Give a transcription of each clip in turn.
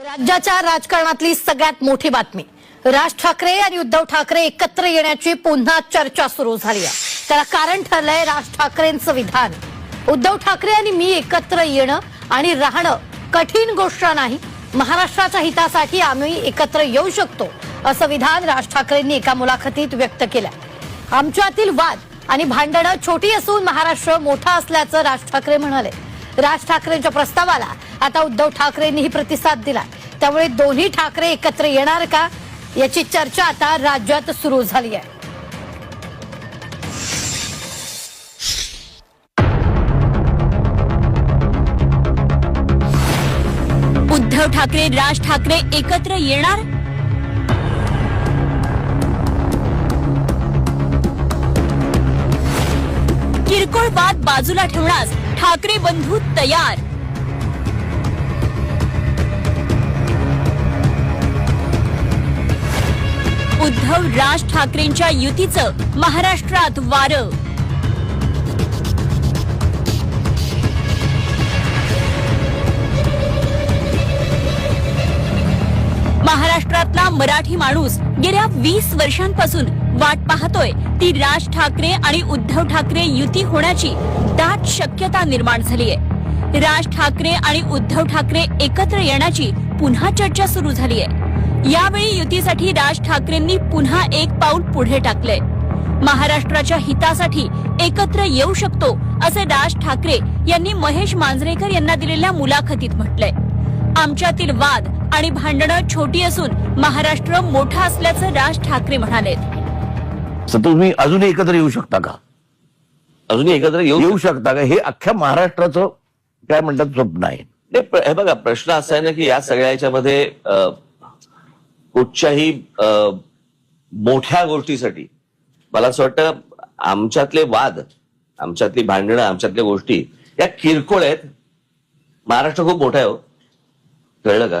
राज्याच्या राजकारणातली सगळ्यात मोठी बातमी. राज ठाकरे आणि उद्धव ठाकरे एकत्र येण्याची पुन्हा चर्चा सुरू झाली आहे. त्याला कारण ठरलंय राज ठाकरेंचं विधान. उद्धव ठाकरे आणि मी एकत्र येणं आणि राहणं कठीण गोष्ट नाही. महाराष्ट्राच्या हितासाठी आम्ही एकत्र येऊ शकतो असं विधान राज ठाकरेंनी एका मुलाखतीत व्यक्त केलं आमच्यातील वाद आणि भांडणं छोटी असून महाराष्ट्र मोठा असल्याचं राज ठाकरे म्हणाले. राज ठाकरेंच्या प्रस्तावाला आता उद्धव ठाकरेंनीही प्रतिसाद दिला त्यामुळे दोन्ही ठाकरे एकत्र येणार का? याची चर्चा आता राज्यात सुरू झाली आहे उद्धव ठाकरे राज ठाकरे एकत्र येणार? किरकोळ वाद बाजूला ठेवण्यास ठाकरे बंधू तयार. उद्धव राज ठाकरेंच्या युतीचं महाराष्ट्रात वारं. महाराष्ट्रातला मराठी माणूस गेल्या वीस वर्षांपासून वाट पाहतोय. ती राज ठाकरे आणि उद्धव ठाकरे युती होण्याची दाट शक्यता निर्माण झाली आहे राज ठाकरे आणि उद्धव ठाकरे एकत्र येण्याची पुन्हा चर्चा सुरू झाली आहे यावेळी युतीसाठी राज ठाकरेंनी पुन्हा एक पाऊल पुढे टाकलंय. महाराष्ट्राच्या हितासाठी एकत्र येऊ शकतो असे राज ठाकरे यांनी महेश मांजरेकर यांना दिलेल्या मुलाखतीत म्हटलंय. आमच्यातील वाद आणि भांडणं छोटी असून महाराष्ट्र मोठा असल्याचं राज ठाकरे म्हणाले तर तुम्ही अजूनही एकत्र येऊ शकता का? अजूनही एकत्र येऊ येऊ शकता का? हे अख्ख्या महाराष्ट्राचं काय म्हणतात स्वप्न आहे. हे बघा प्रश्न असा आहे ना की या सगळ्या याच्यामध्ये अ, कुठच्याही अ, मोठ्या गोष्टीसाठी मला असं वाटतं आमच्यातले वाद आमच्यातली भांडणं आमच्यातल्या गोष्टी या किरकोळ आहेत. महाराष्ट्र खूप मोठा आहे हो. कळलं का?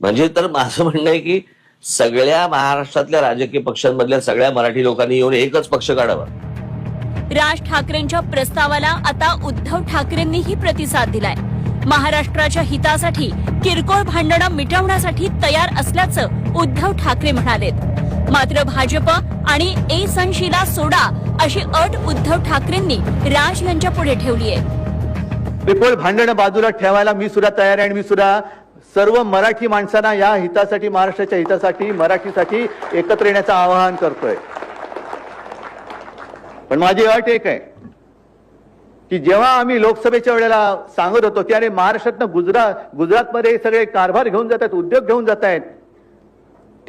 म्हणजे तर माझं म्हणणं आहे की सगळ्या महाराष्ट्रातल्या राजकीय पक्षांमधल्या सगळ्या मराठी लोकांनी येऊन एकच पक्ष काढावा. राज ठाकरेंच्या प्रस्तावाला आता उद्धव ठाकरेंनीही प्रतिसाद दिलाय. महाराष्ट्राच्या हितासाठी किरकोळ भांडणं मिटवण्यासाठी तयार असल्याचं उद्धव ठाकरे म्हणालेत. मात्र भाजप आणि ए संशीला सोडा अशी अट उद्धव ठाकरेंनी राज यांच्या पुढे ठेवली आहे रिपोर्ट भांडणं बाजूला ठेवायला मी सुद्धा तयार आहे आणि मी सुद्धा सर्व मराठी माणसांना या हितासाठी महाराष्ट्राच्या हितासाठी मराठीसाठी एकत्र येण्याचं आवाहन करतोय. पण माझी अट एक आहे की जेव्हा आम्ही लोकसभेच्या वेळेला सांगत होतो की अरे महाराष्ट्रातनं गुजरात गुजरातमध्ये सगळे कारभार घेऊन जातात उद्योग घेऊन जात आहेत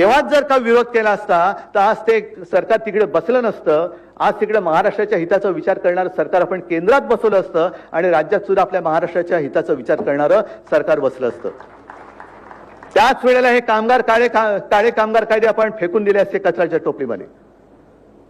तेव्हाच जर का विरोध केला असता तर आज ते सरकार तिकडे बसलं नसतं. आज तिकडे महाराष्ट्राच्या हिताचा विचार करणारं सरकार आपण केंद्रात बसवलं असतं आणि राज्यात सुद्धा आपल्या महाराष्ट्राच्या हिताचा विचार करणारं सरकार बसलं असतं. त्याच वेळेला हे कामगार काळे काळे कामगार कायदे आपण फेकून दिले असते कचऱ्याच्या टोपलीमध्ये.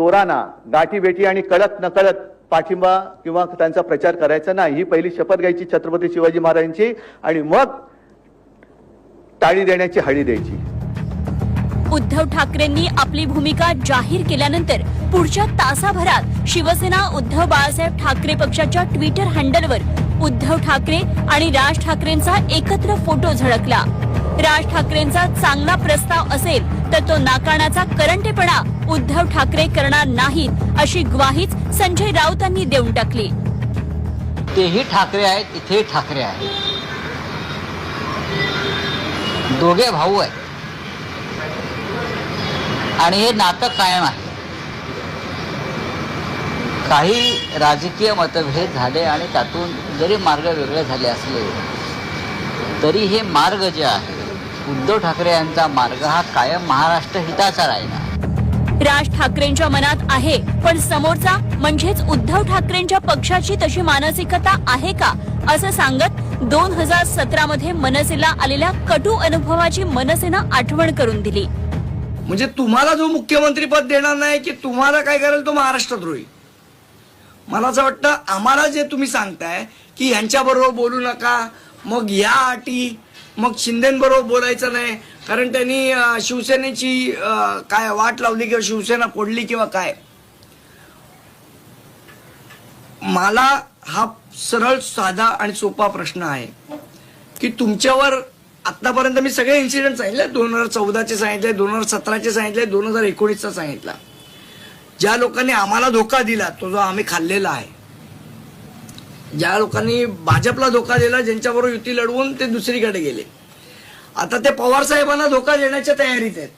चोरांना गाठीबेटी आणि कळत नकळत पाठिंबा किंवा त्यांचा प्रचार करायचा नाही. ही पहिली शपथ घ्यायची छत्रपती शिवाजी महाराजांची आणि मग टाळी देण्याची हळी द्यायची. उद्धव ठाकरेंनी आपली भूमिका जाहीर केल्यानंतर पुढच्या तासाभरात शिवसेना उद्धव बाळासाहेब ठाकरे पक्षाच्या ट्विटर हँडलवर उद्धव ठाकरे आणि राज ठाकरेंचा एकत्र फोटो झळकला. राज ठाकरेंचा चांगला प्रस्ताव असेल तर तो नाकारण्याचा करंटेपणा उद्धव ठाकरे करणार नाहीत अशी ग्वाहीच संजय राऊतांनी देऊन टाकली. तेही ठाकरे आहेत इथेही ठाकरे आहेत. दोघे भाऊ आहेत. आणि हे नातं कायम आहे. काही राजकीय मतभेद झाले आणि त्यातून जरी मार्ग वेगळे झाले असले तरी हे मार्ग जे आहे उद्धव ठाकरे यांचा मार्ग हा कायम महाराष्ट्र हिताचा राहिला. राज ठाकरेंच्या मनात आहे पण समोरचा म्हणजेच उद्धव ठाकरेंच्या पक्षाची तशी मानसिकता आहे का असं सांगत दोन हजार सतरा मध्ये मनसेला आलेल्या कटू अनुभवाची मनसेनं आठवण करून दिली. म्हणजे तुम्हाला जो मुख्यमंत्री पद देणार नाही की तुम्हाला काय करेल तो महाराष्ट्रद्रोही? मला असं वाटतं आम्हाला जे तुम्ही सांगताय की ह्यांच्याबरोबर बोलू नका मग या अटी मग शिंदेबरोबर बोलायचं नाही. कारण त्यांनी शिवसेनेची काय वाट लावली किंवा शिवसेना फोडली किंवा काय? मला हा सरळ साधा आणि सोपा प्रश्न आहे. की तुमच्यावर आतापर्यंत मी सगळे इन्सिडेंट सांगितले. दोन हजार चौदाचे सांगितले दोन हजार सतराचे सांगितले दोन हजार एकोणीसचा सांगितला. ज्या लोकांनी आम्हाला धोका दिला तो जो आम्ही खाल्लेला आहे. ज्या लोकांनी भाजपला धोका दिला ज्यांच्याबरोबर युती लढवून ते दुसरीकडे गेले. आता ते पवार साहेबांना धोका देण्याच्या तयारीत आहेत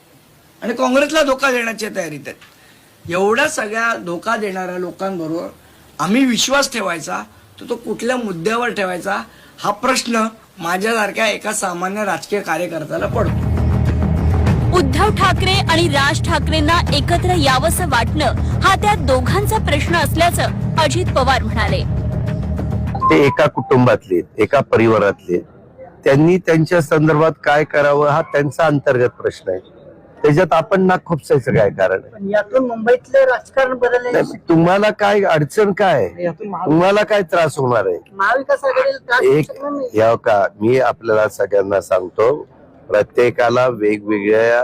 आणि काँग्रेसला धोका देण्याच्या तयारीत आहेत. एवढ्या सगळ्या धोका देणाऱ्या लोकांबरोबर आम्ही विश्वास ठेवायचा तर तो कुठल्या मुद्द्यावर ठेवायचा हा प्रश्न माझ्यासारख्या एका सामान्य राजकीय कार्यकर्त्याला पडतो. उद्धव ठाकरे आणि राज ठाकरेंना एकत्र यावंसं वाटणं हा त्या दोघांचा प्रश्न असल्याचं अजित पवार म्हणाले. ते एका कुटुंबातले एका परिवारातले त्यांनी त्यांच्या संदर्भात काय करावं हा त्यांचा अंतर्गत प्रश्न आहे. त्याच्यात आपण ना खोपसायचं काय कारण यातून मुंबईतलं राजकारण नाही, तुम्हाला काय अडचण काय तुम्हाला काय त्रास होणार आहे? महाविकास आघाडीला एक. या का मी आपल्याला सगळ्यांना सांगतो प्रत्येकाला वेगवेगळ्या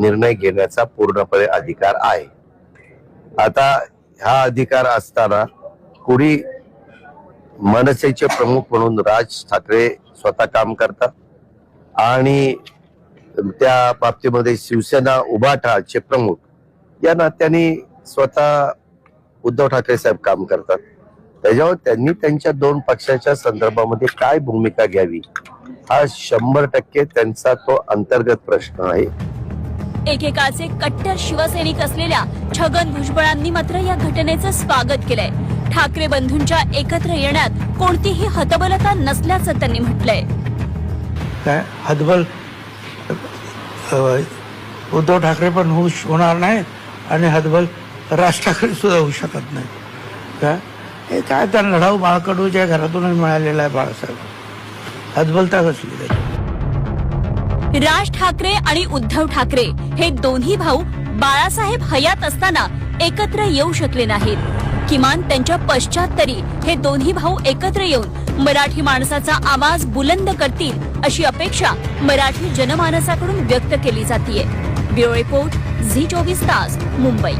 निर्णय घेण्याचा पूर्णपणे अधिकार आहे. आता हा अधिकार असताना कुणी मनसेचे प्रमुख म्हणून राज ठाकरे स्वतः काम करतात. आणि त्या बाबतीमध्ये शिवसेना उभाठाचे प्रमुख या नात्याने स्वतः उद्धव ठाकरे साहेब काम करतात. त्याच्यावर त्यांनी त्यांच्या दोन पक्षाच्या संदर्भामध्ये काय भूमिका घ्यावी हा शंभर टक्के त्यांचा तो अंतर्गत प्रश्न आहे. एकेकाचे कट्टर शिवसैनिक असलेल्या छगन भुजबळांनी मात्र या घटनेचं स्वागत केलंय. ठाकरे बंधूंच्या एकत्र येण्यात कोणतीही हतबलता नसल्याचं त्यांनी म्हटलंय. काय? हतबल उद्धव ठाकरे पण होऊ होणार नाहीत आणि हतबल राज ठाकरे सुद्धा होऊ शकत नाही काय हे काय त्या लढाऊ बाळकडूच्या घरातूनच मिळालेला आहे बाळासाहेब. हतबलता कसली राज ठाकरे आणि उद्धव ठाकरे हे दोन्ही भाऊ बाळासाहेब हयात असताना एकत्र येऊ शकले नाहीत. किमान त्यांच्या पश्चात तरी हे दोन्ही भाऊ एकत्र येऊन मराठी माणसाचा आवाज बुलंद करतील अशी अपेक्षा मराठी जनमानसाकडून व्यक्त केली जातीये. ब्युरो रिपोर्ट झी चोवीस तास मुंबई.